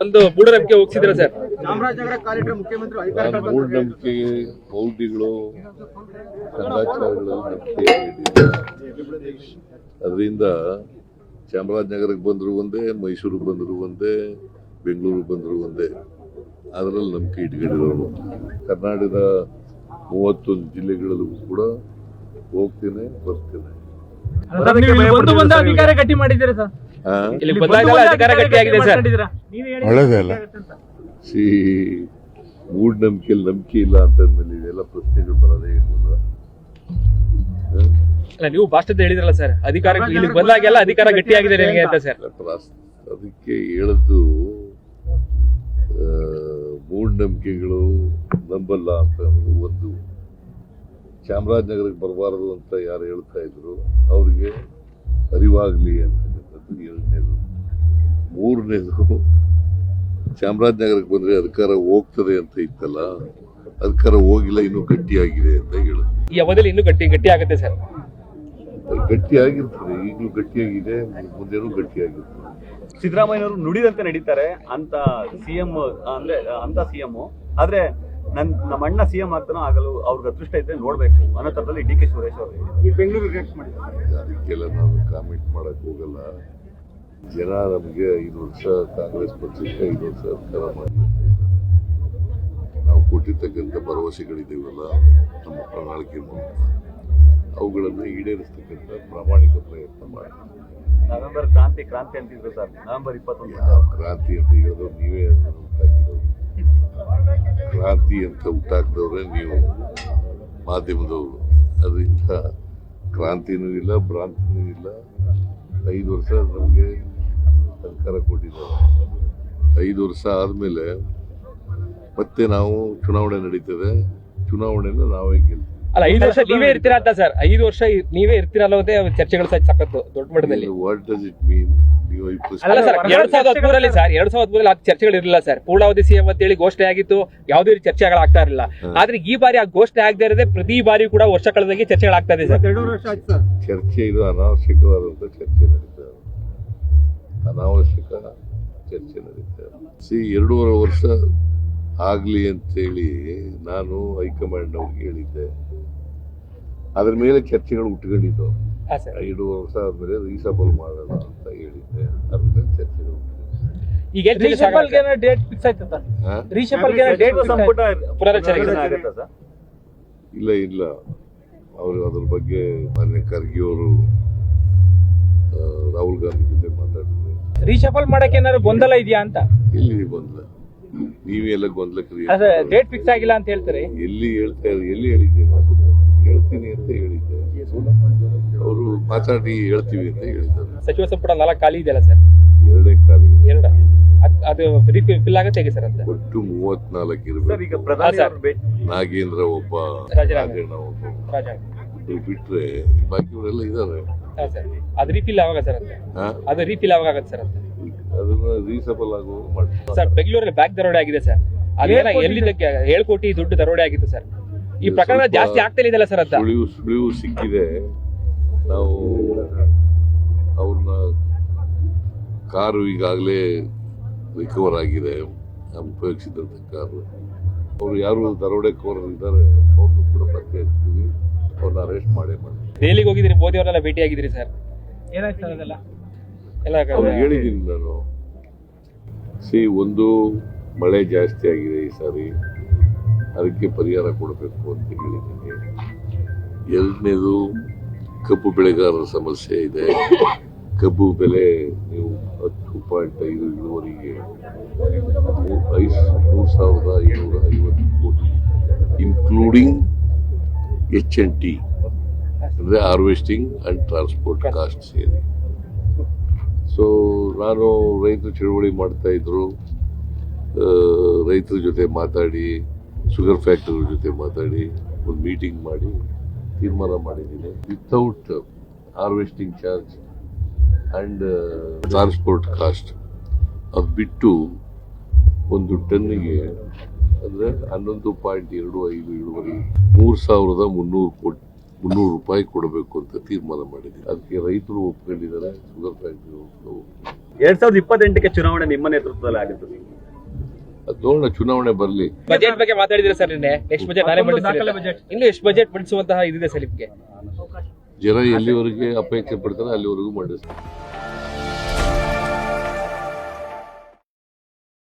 ಒಂದು ಮೂಢನಂಬಿಕೆ ಹೋಗ್ಸಿದ್ರ ಸರ್? ಚಾಮರಾಜನಗರ ಕಾಲಿಟ್ರೆ ಮುಖ್ಯಮಂತ್ರಿ ಅಧಿಕಾರ. ಮೂಢನಂಬಿಕೆ ಮೌಢ್ಯಗಳು ಕಂದಾಚಾರಗಳು ನಂಬಿಕೆ ಅದರಿಂದ ಚಾಮರಾಜನಗರಕ್ಕೆ ಬಂದ್ರು ಒಂದೇ ಮೈಸೂರಿಗೆ ಬಂದ್ರು ಒಂದೇ ಬೆಂಗಳೂರಿಗೆ ಬಂದ್ರು ಒಂದೇ. ಅದರಲ್ಲಿ ನಂಬಿಕೆ ಇಟ್ಕೊಂಡಿರೋರು. ಕರ್ನಾಟಕದ ಮೂವತ್ತೊಂದು ಜಿಲ್ಲೆಗಳಲ್ಲೂ ಕೂಡ ಹೋಗ್ತೇನೆ ಬರ್ತೇನೆ. ಅಧಿಕಾರ ಗಟ್ಟಿ ಮಾಡಿದ್ದೀರಾ ಸರ್? ಆ? ಇಲ್ಲಿ ಬಂದಾಗೆಲ್ಲ ಅಧಿಕಾರ ಗಟ್ಟಿ ಆಗಿದೆ ಸರ್. ಒಳ್ಳೇದೇ ಅಲ್ಲ. ಸಿ ಮೂಢನಂಬಿಕೆಯಲ್ಲಿ ನಂಬಿಕೆ ಇಲ್ಲ ಅಂತಂದ್ಮೇಲೆ ಇದೆಲ್ಲ ಪ್ರಶ್ನೆಗಳು ಬರೋದೇ ಇರಲಿಲ್ಲ ಅಲ್ಲ ನೀವು ಭಾಷಣದ ಹೇಳಿದ್ರಲ್ಲ ಸರ್ ಅಧಿಕಾರ ಇಲ್ಲಿ ಬಂದಾಗೆಲ್ಲ ಅಧಿಕಾರ ಗಟ್ಟಿಯಾಗಿದೆ ನಿಮಗೆ ಅಂತ ಸರ್. ಅದಕ್ಕೆ ಹೇಳದ್ದು ಮೂಢನಂಬಿಕೆಗಳು ನಂಬಲ್ಲ ಅಂತ ಒಂದು. ಚಾಮರಾಜನಗರಕ್ಕೆ ಬರಬಾರದು ಅಂತ ಯಾರು ಹೇಳ್ತಾ ಇದ್ರು ಅವ್ರಿಗೆ ಅರಿವಾಗ್ಲಿ ಅಂತಕ್ಕಂಥದ್ದು ಎರಡನೇದು ಮೂರನೇದು ಚಾಮರಾಜನಗರಕ್ಕೆ ಬಂದರೆ ಅಧಿಕಾರ ಹೋಗ್ತದೆ ಅಂತ ಇತ್ತಲ್ಲ ಅಧಿಕಾರ ಹೋಗಿಲ್ಲ ಇನ್ನೂ ಗಟ್ಟಿಯಾಗಿದೆ ಅಂತ ಹೇಳು. ಈ ಅವಧಿಯಲ್ಲಿ ಇನ್ನೂ ಗಟ್ಟಿ ಗಟ್ಟಿ ಆಗುತ್ತೆ ಸರ್ ಗಟ್ಟಿಯಾಗಿರ್ತದೆ ಈಗಲೂ ಗಟ್ಟಿಯಾಗಿದೆ ಮುಂದೆನೂ ಗಟ್ಟಿಯಾಗಿರ್ತದೆ. ಸಿದ್ದರಾಮಯ್ಯನವರು ನುಡಿದಂತೆ ನಡೀತಾರೆ ಅಂತ ಸಿಎಂ ಅಂದ್ರೆ ಅಂತ ಸಿಎಂ. ಆದ್ರೆ ನನ್ ನಮ್ಮ ಅಣ್ಣ ಸಿ ಎಂ ಆಗ್ತಾನೋ ಆಗಲು ಅವ್ರಿಗೆ ಅದೃಷ್ಟ ಇದ್ರೆ ನೋಡ್ಬೇಕು. ಅನ್ನೋ ತರದಲ್ಲಿ ಡಿ ಕೆ ಸುರೇಶ್ ಅವರು ಈ ಬೆಂಗಳೂರು ರಿಯಾಕ್ಟ್ ಮಾಡಿದ್ದಾರೆ ಅದಕ್ಕೆಲ್ಲ ನಾನು ಕಾಮೆಂಟ್ ಮಾಡಕ್ ಹೋಗಲ್ಲ. ಜನ ನಮಗೆ ಐದು ವರ್ಷ ಕಾಂಗ್ರೆಸ್ ಪಕ್ಷಕ್ಕೆ ಐದು ವರ್ಷ ಅಧಿಕಾರ ಮಾಡಿ. ನಾವು ಕೊಟ್ಟಿರ್ತಕ್ಕಂಥ ಭರವಸೆಗಳಿದ್ದೀವಲ್ಲ ನಮ್ಮ ಪ್ರಣಾಳಿಕೆ ಮೂಲಕ. ಅವುಗಳನ್ನು ಈಡೇರಿಸ್ತಕ್ಕಂಥ ಪ್ರಾಮಾಣಿಕ ಪ್ರಯತ್ನ ಮಾಡಿ. ನವೆಂಬರ್ ಕ್ರಾಂತಿ ಕ್ರಾಂತಿ ಅಂತಿದ್ರು ಸರ್. ನವೆಂಬರ್ ಇಪ್ಪತ್ತೊಂದು. ಯಾವ ಕ್ರಾಂತಿ ಅಂತ ಹೇಳೋದು ನೀವೇ ಅದನ್ನ ಕ್ರಾಂತಿ ಅಂತ ಹುಟ್ಟಾಕ್ದವ್ರೆ ನೀವು ಮಾಧ್ಯಮದವರು. ಅದರಿಂದ ಕ್ರಾಂತಿನೂ ಇಲ್ಲ ಭ್ರಾಂತಿನೂ ಇಲ್ಲ. ಐದು ವರ್ಷ ನಮಗೆ ಸರ್ಕಾರ ಕೊಟ್ಟಿದ್ದಾರೆ. ಐದು ವರ್ಷ ಆದಮೇಲೆ ಮತ್ತೆ ನಾವು ಚುನಾವಣೆ ನಡೀತದೆ. ಚುನಾವಣೆನ ನಾವೇ ಗೆಲ್ತೀವಿ. ಅಲ್ಲ ಐದು ವರ್ಷ ನೀವೇ ಇರ್ತೀರಾ ಅಂತ ಸರ್? ಐದು ವರ್ಷ ನೀವೇ ಇರ್ತೀರಲ್ಲ ಚರ್ಚೆಗಳು ಸಹ ಸಖತ್ತು ದೊಡ್ಡ ಮಟ್ಟದಲ್ಲಿ. ವಾಟ್ ಡಸ್ ಇಟ್ ಮೀನ್ ಅಲ್ಲ ಸರ್ ಎರಡ್ ಸಾವಿರದ ಹದಿಮೂರಲ್ಲಿ ಸರ್ ಎರಡ್ ಸಾವಿರದ ಹದಿಮೂರಲ್ಲಿ ಆ ಚರ್ಚೆಗಳು ಇರಲಿಲ್ಲ ಸರ್. ಪೂರ್ಣಾವಧಿ ಸಿಎಂ ಅಂತೇಳಿ ಘೋಷಣೆ ಆಗಿತ್ತು ಯಾವುದೇ ರೀತಿ ಚರ್ಚೆಗಳಾಗ್ತಾ ಇರಲಿಲ್ಲ. ಆದ್ರೆ ಈ ಬಾರಿ ಆ ಘೋಷಣೆ ಆಗದೆ ಇರದೆ ಪ್ರತಿ ಬಾರಿ ಕೂಡ ವರ್ಷ ಕಳೆದಾಗಿ ಚರ್ಚೆಗಳಾಗ್ತಾ ಇದೆ ಸರ್. ಎರಡೂವರೆ ವರ್ಷ ಆಯ್ತು ಸರ್. ಚರ್ಚೆ ಇದು ಅನಾವಶ್ಯಕವಾದಂತ ಚರ್ಚೆ ನಡೀತಾ ಇದೆ. ಅನಾವಶ್ಯಕ ಚರ್ಚೆ ನಡೀತಾ ಇದೆ. ಸಿ ಎರಡೂವರೆ ವರ್ಷ ಆಗಲಿ ಅಂತೇಳಿ ನಾನು ಹೈಕಮಾಂಡ್ ಅವ್ರಿಗೆ ಹೇಳಿದ್ದೆ. ಅದ್ರ ಮೇಲೆ ಚರ್ಚೆಗಳು ಉಟ್ಕೊಂಡಿದ್ದು ಎರಡು ಎರಡೂವರೆ ವರ್ಷ ಆದ್ಮೇಲೆ ರೀಸಬಲ್ ಮಾಡೋಣ ಹೇಳಿದ್ದೆ ಅದ್ರ ಮೇಲೆ ಚರ್ಚೆಗಳು ಉಟ್ಕೊಂಡಿದ್ದು. ಈಗ ಏನ್ changes ಆಗಲ್ಲ ಡೇಟ್ ಫಿಕ್ಸ್ ಆಯ್ತದ ಹಾ? ಡೇಟ್ ಸಂಪುಟ ಪುನರಚನೆ ಆಗುತ್ತಾ. ಸರ್? ಇಲ್ಲ ಇಲ್ಲ. ಅವರು ಅದ್ರ ಬಗ್ಗೆ ಮಾನ್ಯ ಖರ್ಗೆ ಅವರು ಆ, ರಾಹುಲ್ ಗಾಂಧಿ ಜೊತೆ ಮಾತಾಡಿದ್ರು ರೀಶಫಲ್ ಮಾಡಕ್ಕೆ ಏನಾದ್ರು ಗೊಂದಲ ಇದೆಯಾ ಅಂತ? ಎಲ್ಲಿ ಗೊಂದಲ? ನೀವೇ ಎಲ್ಲ ಗೊಂದಲ ಕ್ರಿಯೇಟ್ ಅದೇ ಡೇಟ್ ಫಿಕ್ಸ್ ಆಗಿಲ್ಲ ಅಂತ ಹೇಳ್ತಾರೆ. ಎಲ್ಲಿ ಹೇಳ್ತಾ ಎಲ್ಲಿ ಹೇಳಿದ್ದೆ ಹೇಳ್ತೀನಿ ಅಂತ ಹೇಳಿದ್ದೆ. ಅವರು ಮಾತಾಡಿ ಹೇಳ್ತೀವಿ ಅಂತ ಹೇಳಿದ್ದಾರೆ. ಸಚಿವ ಸಂಪುಟ ನಾಲ್ಕು ಖಾಲಿ ಇದೆಯಲ್ಲ ಸರ್? ಎರಡೇ ಖಾಲಿ ಎರಡ. ಅದ್- ಅದು ಫಿಲ್ ಆಗುತ್ತೆ ಹೇಗೆ ಸರ್ ಅಂತ? ಒಟ್ಟು ಮೂವತ್ನಾಲ್ಕು ಸರ್ ಇರಬೇಕು ನಾಗೇಂದ್ರ ಒಬ್ಬ. ರಾಜಣ್ಣ ಒಬ್ಬ. ಬಿಟ್ರೆ ಬಾಕಿಯವರೆಲ್ಲ ಇದ್ದಾರೆ. ಹಾ ಸರ್. ಅದು ರೀಫಿಲ್ ಯಾವಾಗ ಸರ್ ಅಂತ? ಹಾ? ಅದು ರೀಫಿಲ್ ಯಾವಾಗ ಆಗುತ್ತೆ ಸರ್ ಅಂತ? ಅದನ್ನ ರೀಸಬಲ್ ಆಗೋ ಮಾಡ್ತಾರೆ. ಸರ್ ಬೆಂಗಳೂರಲ್ಲಿ ಬ್ಯಾಗ್ ದರೋಡೆ ಆಗಿದೆ ಸರ್. ಅದೇನ ಎಲ್ಲಿದ್ದಕ್ಕೆ ಹೇಳ್ಕೋಟಿ ಕೋಟಿ ದುಡ್ಡು ದರೋಡೆ ಆಗಿತ್ತು ಸರ್. ಈ ಪ್ರಕರಣ ಜಾಸ್ತಿ ಆಗ್ತಾ ಇದೆಯಲ್ಲ ಸರ್ ಅಂತ ಸುಳಿವು ಸುಳಿವು ಸಿಕ್ಕಿದೆ. ನಾವು ಅವ್ರನ್ನ ಕಾರು ಈಗಾಗಲೇ ರಿಕವರ್ ಆಗಿದೆ. ನಾವು ಉಪಯೋಗಿಸಿದಂಥ ಕಾರು. ಅವರು ಯಾರು ದರೋಡೆಕೋರರು ಇದ್ದಾರೆ ಅವ್ರನ್ನು ಕೂಡ ಪತ್ತೆ ಹಚ್ತೀವಿ ಅವ್ರನ್ನ ಅರೆಸ್ಟ್ ಮಾಡೇ ಮಾಡಿ ದೆಹಲಿಗೆ ಹೋಗಿದ್ದೀನಿ ಮೋದಿ ಅವರೆಲ್ಲ ಭೇಟಿ ಆಗಿದ್ದೀರಿ ಸರ್? ಏನಾಯ್ತು ಸರ್ ಅದೆಲ್ಲ? ಎಲ್ಲ ಹೇಳಿದ್ದೀನಿ ನಾನು. ಸಿ ಒಂದು ಮಳೆ ಜಾಸ್ತಿ ಆಗಿದೆ ಈ ಸಾರಿ. ಅದಕ್ಕೆ ಪರಿಹಾರ ಕೊಡಬೇಕು ಅಂತ ಹೇಳಿದ್ದೀನಿ. ಎರಡನೇದು, ಕಬ್ಬು ಬೆಳೆಗಾರರ ಸಮಸ್ಯೆ ಇದೆ. ಕಬ್ಬು ಬೆಲೆ ನೀವು ಹತ್ತು ಪಾಯಿಂಟ್ ಐದು ಇಳುವರಿಗೆ ಮೂರು ಸಾವಿರದ ಐನೂರ ಐವತ್ತು ಕೋಟಿ ಇನ್ಕ್ಲೂಡಿಂಗ್ ಎಚ್ ಎನ್ ಟಿ ಅಂದರೆ ಹಾರ್ವೆಸ್ಟಿಂಗ್ ಆ್ಯಂಡ್ ಟ್ರಾನ್ಸ್ಪೋರ್ಟ್ ಕಾಸ್ಟ್ ಸೇರಿ. ಸೊ ನಾನು ರೈತರು ಚಳುವಳಿ ಮಾಡ್ತಾ ಇದ್ರು. ರೈತರ ಜೊತೆ ಮಾತಾಡಿ ಶುಗರ್ ಫ್ಯಾಕ್ಟರಿ ಜೊತೆ ಮಾತಾಡಿ, ಒಂದು ಮೀಟಿಂಗ್ ಮಾಡಿ, ತೀರ್ಮಾನ ಮಾಡಿದ್ದೀನಿ. Without harvesting charge and transport cost ಅದು ಬಿಟ್ಟು ಒಂದು ಟನ್ನಿಗೆ ಅಂದರೆ ಹನ್ನೊಂದು ಪಾಯಿಂಟ್ ಎರಡು ಐದು ಇಳುವರಿ ಮೂರು ಸಾವಿರದ ಮುನ್ನೂರು ಕೋಟಿ, ಮುನ್ನೂರು ರೂಪಾಯಿ ಕೊಡಬೇಕು ಅಂತ ತೀರ್ಮಾನ ಮಾಡಿದೆ ಅದಕ್ಕೆ ರೈತರು ಒಪ್ಕೊಂಡಿದ್ದಾರೆ ಶುಗರ್ ಫ್ಯಾಕ್ಟರಿ ಎರಡ್ ಸಾವಿರದ ಇಪ್ಪತ್ತೆಂಟಕ್ಕೆ ಚುನಾವಣೆ ನಿಮ್ಮ ನೇತೃತ್ವದಲ್ಲಿ ಆಗುತ್ತದೆ ನೋಡೋಣ ಚುನಾವಣೆ ಬರಲಿ. ಬಜೆಟ್ ಬಗ್ಗೆ ಮಾತಾಡಿದ್ರೆ ಸರ್ ನಿನ್ನೆ? ನೆಕ್ಸ್ಟ್ ಬಜೆಟ್ ನಾನೇ ಬಜೆಟ್. ಇನ್ನು ಎಷ್ಟು ಬಜೆಟ್ ಮಂಡಿಸುವಂತಹ ಇದಿದೆ ಸರ್ ನಿಮಗೆ? ಜನ ಎಲ್ಲಿವರೆಗೆ ಅಪೇಕ್ಷೆ ಪಡ್ತಾರೆ ಅಲ್ಲಿವರೆಗೂ ಮಂಡಿಸ್ತಾರೆ